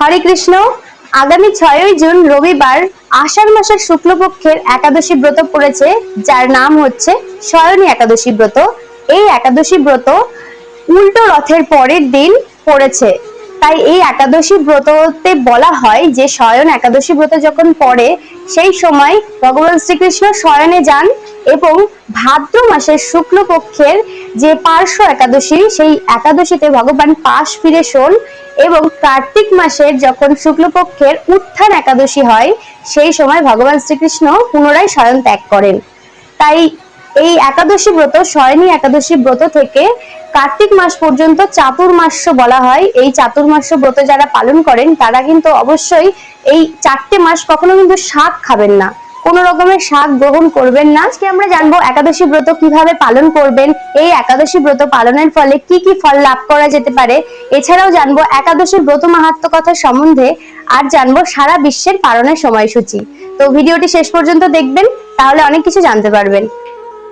হরে কৃষ্ণ। আগামী ছয়ই জুন রবিবার আষাঢ় মাসের শুক্লপক্ষের একাদশী ব্রত পড়েছে, যার নাম হচ্ছে শয়নী একাদশী ব্রত। এই একাদশী ব্রত উল্টো রথের পরের দিন পড়েছে। তাই এই একাদশী ব্রততে বলা হয় যে শয়ন, একাদশী ব্রত যখন পড়ে, সেই সময় ভগবান শ্রীকৃষ্ণ শয়নে যান এবং ভাদ্র মাসের শুক্লপক্ষের যে পার্শ্ব একাদশী, সেই একাদশীতে ভগবান পাশ ফিরে শোন এবং কার্তিক মাসের যখন শুক্লপক্ষের উত্থান একাদশী হয়, সেই সময় ভগবান শ্রীকৃষ্ণ পুনরায় শয়ন ত্যাগ করেন। তাই এই একাদশী ব্রত শয়নী একাদশী ব্রত থেকে কার্তিক মাস পর্যন্ত চাতুর্মাস্য বলা হয়। এই চাতুর্মাস্য ব্রত যারা পালন করেন, তারা কিন্তু অবশ্যই এই চারটে মাস কখনো কিন্তু শাক খাবেন না। কোন রকমের শাক গ্রহণ করবেন না। আজকে আমরা জানব একাদশী ব্রত কীভাবে পালন করবেন, এই একাদশী ব্রত পালনের ফলে কি কি ফল লাভ করা যেতে পারে। এছাড়াও জানব একাদশী ব্রত মাহাত্ম কথা সম্বন্ধে, আর জানব সারা বিশ্বের পালনের সময়সূচি। তো ভিডিওটি শেষ পর্যন্ত দেখবেন, তাহলে অনেক কিছু জানতে পারবেন।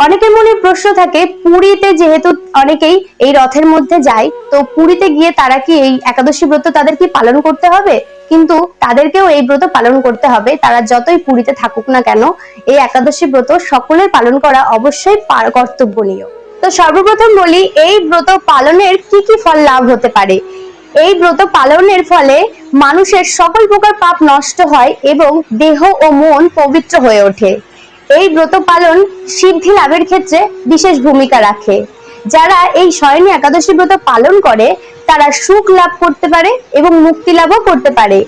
অনেকের মনে প্রশ্ন থাকে, পুরীতে যেহেতু অনেকেই এই রথের মধ্যে যায়, তো পুরীতে গিয়ে তারা কি এই একাদশী ব্রত তাদের কি পালন করতে হবে? কিন্তু তাদেরকেও এই ব্রত পালন করতে হবে। তারা যতই পুরীতে থাকুক না কেন, এই একাদশী ব্রত সকলের পালন করা অবশ্যই কর্তব্যনীয়। তো সর্বপ্রথম বলি, এই ব্রত পালনের কি কি ফল লাভ হতে পারে? এই ব্রত পালনের ফলে মানুষের সকল প্রকার পাপ নষ্ট হয় এবং দেহ ও মন পবিত্র হয়ে ওঠে। এই ব্রত পালন সিদ্ধি লাভের ক্ষেত্রে বিশেষ ভূমিকা রাখে। যারা এই শয়নী একাদশী ব্রত পালন করে, তারা সুখ লাভ করতে পারে এবং মুক্তি লাভও করতে পারে।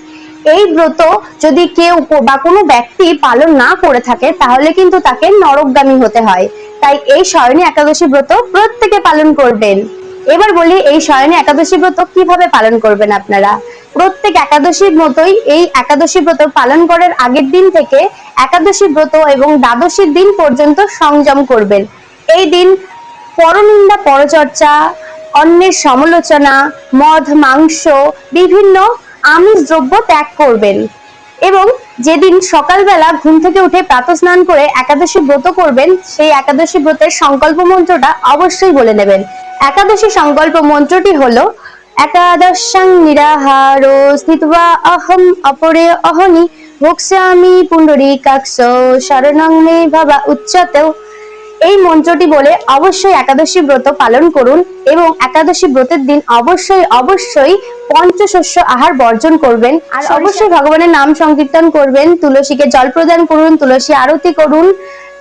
এই ব্রত যদি কেউ বা কোনো ব্যক্তি পালন না করে থাকে, তাহলে কিন্তু তাকে নরকগামী হতে হয়। তাই এই শয়নী একাদশী ব্রত প্রত্যেকে পালন করবেন। এবার বলি, এই শয়নী একাদশী ব্রত কীভাবে পালন করবেন আপনারা? প্রত্যেক একাদশীর মতোই এই একাদশী ব্রত পালন করার আগের দিন থেকে একাদশী ব্রত এবং দ্বাদশীর দিন পর্যন্ত সংযম করবেন। এই দিন পরনিন্দা, পরচর্চা অন্যের সমালোচনা, মদ, মাংস, বিভিন্ন আমিষ দ্রব্য ত্যাগ করবেন এবং যেদিন সকালবেলা ঘুম থেকে উঠে প্রাতঃস্নান করে একাদশী ব্রত করবেন, সেই একাদশী ব্রতের সংকল্প মন্ত্রটা অবশ্যই বলে নেবেন। একাদশী সংকল্প মন্ত্রটি হলো একাদশাং নিরাহার স্থিত্বা অহম অপরে অহনি ভোক্সামি পুণ্ডরীকাক্ষ শরণং মে ভাবা উচ্চতেও এই মন্ত্রটি বলে অবশ্যই একাদশী ব্রত পালন করুন এবং একাদশী ব্রতের দিন অবশ্যই অবশ্যই পঞ্চশস্য আহার বর্জন করবেন। আর অবশ্যই ভগবানের নাম সংকীর্তন করবেন তুলসীকে জল প্রদান করুন তুলসী আরতি করুন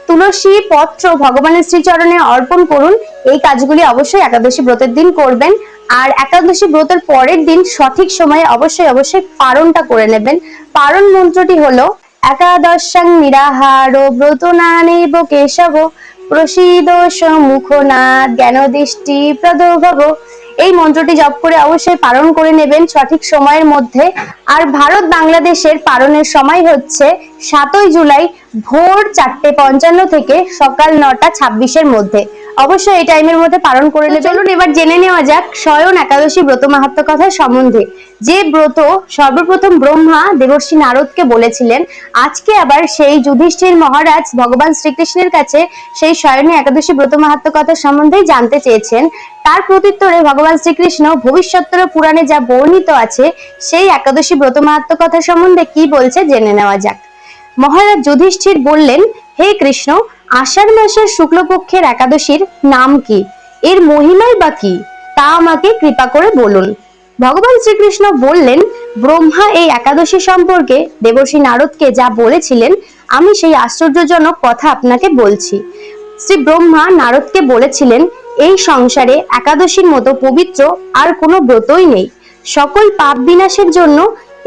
তুলসী পত্র ভগবানের শ্রীচরণে অর্পণ করুন। এই কাজগুলি অবশ্যই একাদশী ব্রতের দিন করবেন। আর একাদশী ব্রতের পরের দিন সঠিক সময়ে অবশ্যই অবশ্যই পারণটা করে নেবেন। পারণ মন্ত্রটি হলো, একাদশাং নিরাহার ব্রত নানেব কেশব, প্রসীদ মুখনাথ জ্ঞান দৃষ্টি প্রদভব। এই মন্ত্রটি জপ করে অবশ্যই পালন করে নেবেন সঠিক সময়ের মধ্যে। আর ভারত বাংলাদেশের পালনের সময় হচ্ছে সাতই জুলাই ভোর চারটে পঞ্চান্ন থেকে সকাল নটা ছাব্বিশের মধ্যে। অবশ্যই এই টাইমের মধ্যে পালন করে নেবেন চলুন এবার জেনে নেওয়া যাক স্বয়ন একাদশী ব্রত মাহাত্ম কথা সম্বন্ধে। যে ব্রত সর্বপ্রথম ব্রহ্মা দেবর্ষী নারদকে বলেছিলেন আজকে আবার সেই যুধিষ্ঠির মহারাজ ভগবান শ্রীকৃষ্ণের কাছে সেই স্বয়নী একাদশী ব্রত মাহাত্ম কথা সম্বন্ধেই জানতে চেয়েছেন। তার প্রত্যুত্তরে ভগবান শ্রীকৃষ্ণ ভবিষ্যত্তর পুরাণে যা বর্ণিত আছে সেই একাদশী ব্রত মাহাত্ম কথা সম্বন্ধে কি বলছে জেনে নেওয়া যাক। মহারাজ যুধিষ্ঠির বললেন, হে কৃষ্ণ, আষাঢ় মাসের শুক্লপক্ষের একাদশীর নাম কি? এর মহিমাই বা কি? তা আমাকে কৃপা করে বলুন। ভগবান শ্রীকৃষ্ণ বললেন, ব্রহ্মা এই একাদশী সম্পর্কে দেবর্ষী নারদকে যা বলেছিলেন, আমি সেই আশ্চর্যজনক কথা আপনাকে বলছি। শ্রী ব্রহ্মা নারদকে বলেছিলেন, এই সংসারে একাদশীর মতো পবিত্র আর কোনো ব্রতই নেই। সকল পাপ বিনাশের জন্য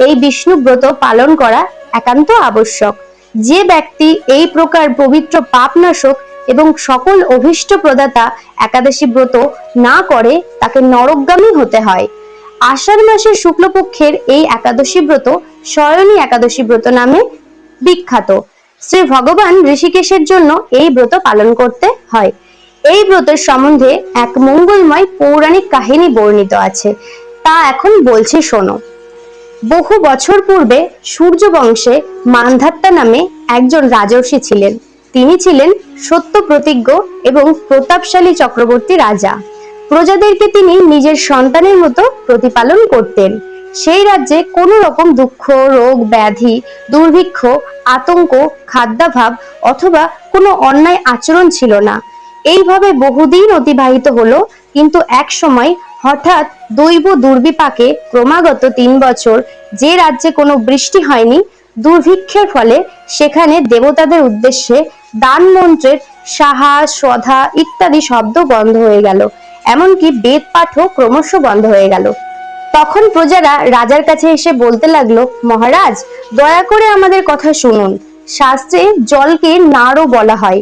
এই বিষ্ণু ব্রত পালন করা একান্ত আবশ্যক। যে ব্যক্তি এই প্রকার পবিত্র পাপনাশক এবং সকল অভীষ্ট প্রদাতা একাদশী ব্রত না করে, তাকে নরকগামী হতে হয়। আষাঢ় মাসের শুক্লপক্ষের এই একাদশী ব্রত শয়নী একাদশী ব্রত নামে বিখ্যাত। শ্রী ভগবান ঋষিকেশের জন্য এই ব্রত পালন করতে হয়। এই ব্রতের সম্বন্ধে এক মঙ্গলময় পৌরাণিক কাহিনী বর্ণিত আছে। তা এখন বলছি শোনো। বহু বছর পূর্বে সূর্য বংশে মান্ধাত্তা নামে একজন রাজর্ষি ছিলেন। তিনি ছিলেন সত্য প্রতিজ্ঞ এবং প্রতাপশালী চক্রবর্তী রাজা। প্রজাদেরকে তিনি নিজের সন্তানের মতো প্রতিপালন করতেন। সেই রাজ্যে কোনো রকম দুঃখ, রোগ, ব্যাধি, দুর্ভিক্ষ, আতঙ্ক, খাদ্যাভাব অথবা কোনো অন্যায় আচরণ ছিল না। এইভাবে বহুদিন অতিবাহিত হলো, কিন্তু এক সময় হঠাৎ দৈব দুর্বিপাকে ক্রমাগত তিন বছর যে রাজ্যে কোনো বৃষ্টি হয়নি, দুর্ভিক্ষের ফলে সেখানে দেবতাদের উদ্দেশ্যে দান মন্ত্রের সাহা, সধা ইত্যাদি শব্দ বন্ধ হয়ে গেল। এমনকি বেদ পাঠও ক্রমশ বন্ধ হয়ে গেল। তখন প্রজারা রাজার কাছে এসে বলতে লাগল, মহারাজ, দয়া করে আমাদের কথা শুনুন। শাস্ত্রে জলকে নাড়ও বলা হয়।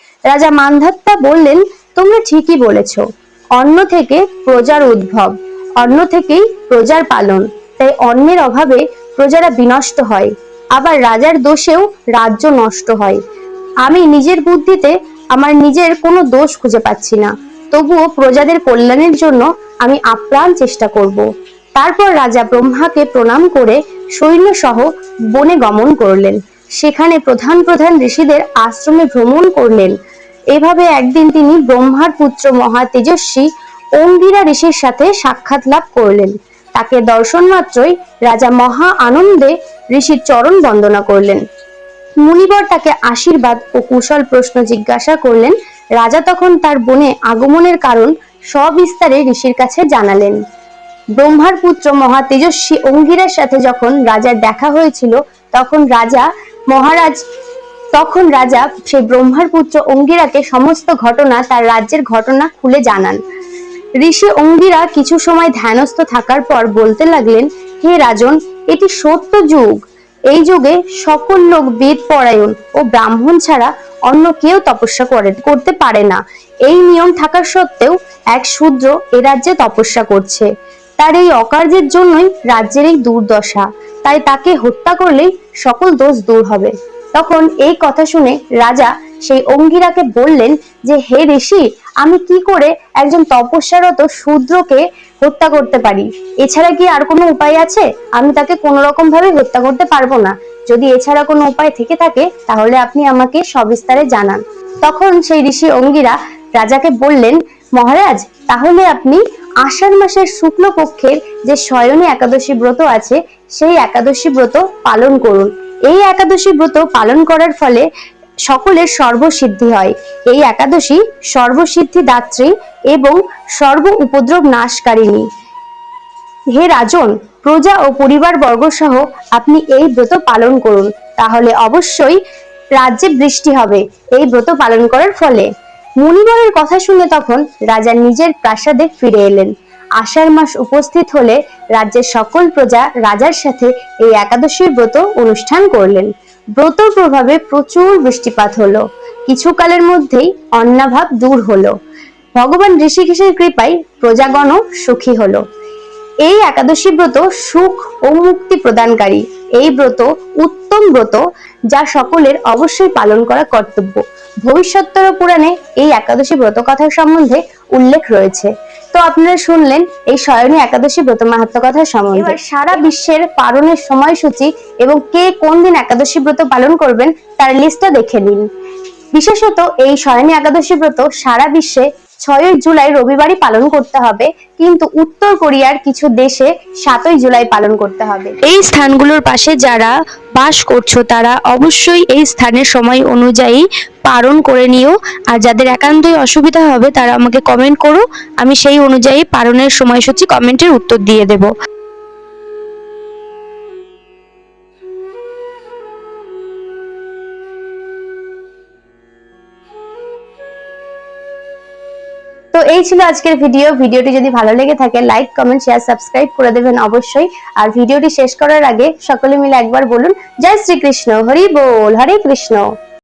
রাজা মান্ধাত্তা বললেন, তোমরা ঠিকই বলেছ। অন্ন থেকে প্রজার উদ্ভব, অন্ন থেকেই প্রজার পালন। তাই অন্নের অভাবে প্রজারা বিনষ্ট হয়। আবার রাজার দোষেও রাজ্য নষ্ট হয়। আমি নিজের বুদ্ধিতে আমার নিজের কোনো দোষ খুঁজে পাচ্ছি না। তবুও প্রজাদের কল্যাণের জন্য আমি আপ্রাণ চেষ্টা করব। তারপর রাজা ব্রহ্মাকে প্রণাম করে সৈন্য সহ বনে গমন করলেন। সেখানে প্রধান প্রধান ঋষিদের আশ্রমে ভ্রমণ করলেন। এভাবে একদিন তিনি ব্রহ্মার পুত্র মহা তেজস্বী অঙ্গিরা ঋষির সাথে সাক্ষাৎ লাভ করলেন। তাকে দর্শন মাত্রই রাজা মহা আনন্দে ঋষির চরণ বন্দনা করলেন। মুনিবর তাকে আশীর্বাদ ও কুশল প্রশ্ন জিজ্ঞাসা করলেন। রাজা তখন তার বনে আগমনের কারণ সবিস্তারে ঋষির কাছে জানালেন। ব্রহ্মার পুত্র মহা তেজস্বী অঙ্গিরার সাথে যখন রাজার দেখা হয়েছিল, তখন রাজা মহারাজ তখন রাজা সেই ব্রহ্মার পুত্র অঙ্গিরাকে সমস্ত ঘটনা তার রাজ্যের ঘটনা খুলে জানান। ঋষি অঙ্গিরা কিছু সময় ধ্যানস্থ থাকার পর বলতে লাগলেন, হে রাজন, এটি সত্য যুগ। এই যুগে সকল লোক বেদ পরায়ণ ও ব্রাহ্মণ ছাড়া অন্য কেউ তপস্যা করে, করতে পারে না। এই নিয়ম থাকার সত্ত্বেও এক শূদ্র এ রাজ্যে তপস্যা করছে। তার এই অকার্যের জন্যই রাজ্যের এই দুর্দশা। তাই তাকে হত্যা করলেই সকল দোষ দূর হবে। তখন এই কথা শুনে রাজা সেই অঙ্গিরাকে বললেন যে, হে ঋষি, আমি কি করে একজন তপস্যারত শূদ্রকে হত্যা করতে পারি? এছাড়া কি আর কোনো উপায় আছে? আমি তাকে কোনো রকম ভাবে হত্যা করতে পারব না। যদি এছাড়া কোনো উপায় থেকে থাকে, তাহলে আপনি আমাকে সবিস্তারে জানান। তখন সেই ঋষি অঙ্গিরা রাজাকে বললেন, মহারাজ, তাহলে আপনি আষাঢ় মাসের শুক্ল পক্ষের যে শয়নী একাদশী ব্রত আছে, সেই একাদশী ব্রত পালন করুন। এই একাদশী ব্রত পালন করার ফলে সকলের সর্বসিদ্ধি হয়। এই একাদশী সর্বসিদ্ধি দাত্রী এবং সর্ব উপদ্রব নাশকারিণী। হে রাজন, প্রজা ও পরিবার বর্গ সহ আপনি এই ব্রত পালন করুন। তাহলে অবশ্যই রাজ্যে বৃষ্টি হবে। এই ব্রত পালন করার ফলে। মুনিবরের কথা শুনে তখন রাজা নিজের প্রাসাদে ফিরে এলেন। আষাঢ় মাস উপস্থিত হলে রাজ্যের সকল প্রজা রাজার সাথে এই একাদশীর ব্রত অনুষ্ঠান করলেন। ব্রতর প্রভাবে প্রচুর বৃষ্টিপাত হলো। কিছুকালের মধ্যেই অন্নাভাব দূর হলো। ভগবান ঋষিকেশের কৃপায় প্রজাগণও সুখী হলো। এই একাদশী ব্রত সুখ ও মুক্তি প্রদানকারী। এই ব্রত উত্তম ব্রত যা সকলের অবশ্যই পালন করা কর্তব্য। ভবিষ্যত্তর পুরাণে এই একাদশী ব্রত কথার সম্বন্ধে উল্লেখ রয়েছে। তো আপনারা শুনলেন এই শয়নী একাদশী ব্রত মাহাত্ম কথার সম্বন্ধে এবার সারা বিশ্বের পালনের সময়সূচি এবং কে কোন দিন একাদশী ব্রত পালন করবেন তার লিস্টটা দেখে নিন। বিশেষত এই শয়নী একাদশী ব্রত সারা বিশ্বে ছয়ই জুলাই রবিবারই পালন করতে হবে কিন্তু উত্তর কোরিয়ার কিছু দেশে সাতই জুলাই পালন করতে হবে। এই স্থানগুলোর পাশে যারা বাস করছ তারা অবশ্যই এই স্থানের সময় অনুযায়ী পালন করে নিও। আর যাদের একান্তই অসুবিধা হবে, তারা আমাকে কমেন্ট করো। আমি সেই অনুযায়ী পালনের সময়সূচি কমেন্টের উত্তর দিয়ে দেবো। তো এই ছিল আজকের ভিডিও ভিডিওটি যদি ভালো লেগে থাকে লাইক কমেন্ট শেয়ার সাবস্ক্রাইব করে দেবেন অবশ্যই। আর ভিডিওটি শেষ করার আগে সকলে মিলে একবার বলুন, জয় শ্রীকৃষ্ণ, হরি বল, হরে কৃষ্ণ।